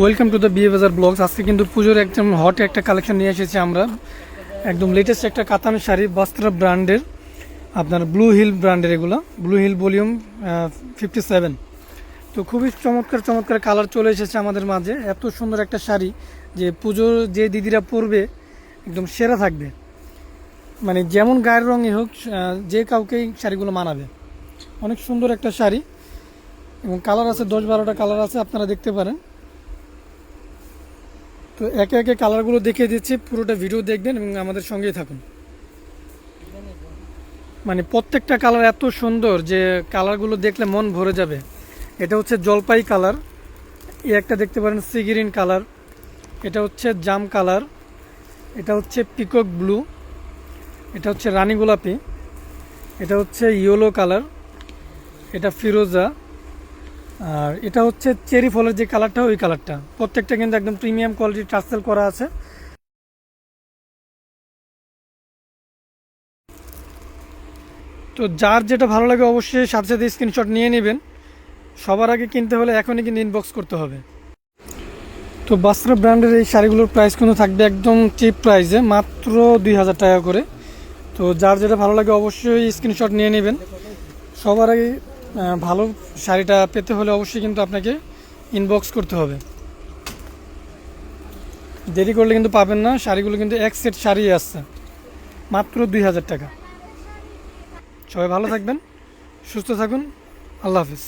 Welcome to the বিয়ে বাজার blogs আজকে কিন্তু পুজোর একদম হট একটা কালেকশন নিয়ে এসেছি আমরা। একদম লেটেস্ট একটা কাতান শাড়ি বস্ত্র ব্র্যান্ডের আপনার ব্লু হিল ব্র্যান্ডের এগুলো। Blue hill volume fifty seven তো খুবই চমৎকার চমৎকার কালার চলে এসেছে আমাদের মাঝে। এত সুন্দর একটা শাড়ি যে পুজোর যে দিদিরা পরবে, একদম সেরা থাকবে। মানে যেমন গায়ের রঙই হোক যে কাউকেই শাড়িগুলো মানাবে। অনেক সুন্দর একটা শাড়ি। এবং কালার আছে, দশ বারোটা কালার আছে, আপনারা দেখতে পারেন। তো একে একে কালারগুলো দেখিয়ে দিচ্ছি, পুরোটা ভিডিও দেখবেন এবং আমাদের সঙ্গেই থাকুন। মানে প্রত্যেকটা কালার এত সুন্দর যে কালারগুলো দেখলে মন ভরে যাবে। এটা হচ্ছে জলপাই কালার। এই একটা দেখতে পারেন, সি গ্রিন কালার। এটা হচ্ছে জাম কালার। এটা হচ্ছে পিকক ব্লু। এটা হচ্ছে রানী গোলাপি। এটা হচ্ছে ইয়েলো কালার। এটা ফিরোজা। আর এটা হচ্ছে চেরি ফলের যে কালারটা, ওই কালারটা। প্রত্যেকটা কিন্তু একদম প্রিমিয়াম কোয়ালিটির টার্সেল করা আছে। তো যার যেটা ভালো লাগে অবশ্যই সাথে সাথে স্ক্রিনশট নিয়ে নেবেন। সবার আগে কিনতে হলে এখনই কিন্তু ইনবক্স করতে হবে। তো বাস্ত্রা ব্র্যান্ডের এই শাড়িগুলোর প্রাইস কিন্তু থাকবে একদম চিপ প্রাইসে মাত্র দুই হাজার টাকা করে। তো যার যেটা ভালো লাগে অবশ্যই স্ক্রিনশট নিয়ে নেবেন। সবার আগে ভালো শাড়িটা পেতে হলে অবশ্যই কিন্তু আপনাকে ইনবক্স করতে হবে। দেরি করলে কিন্তু পাবেন না, শাড়িগুলো কিন্তু এক সেট শাড়ি আসছে মাত্র দুই হাজার টাকা। সবাই ভালো থাকবেন, সুস্থ থাকুন, আল্লাহ হাফিজ।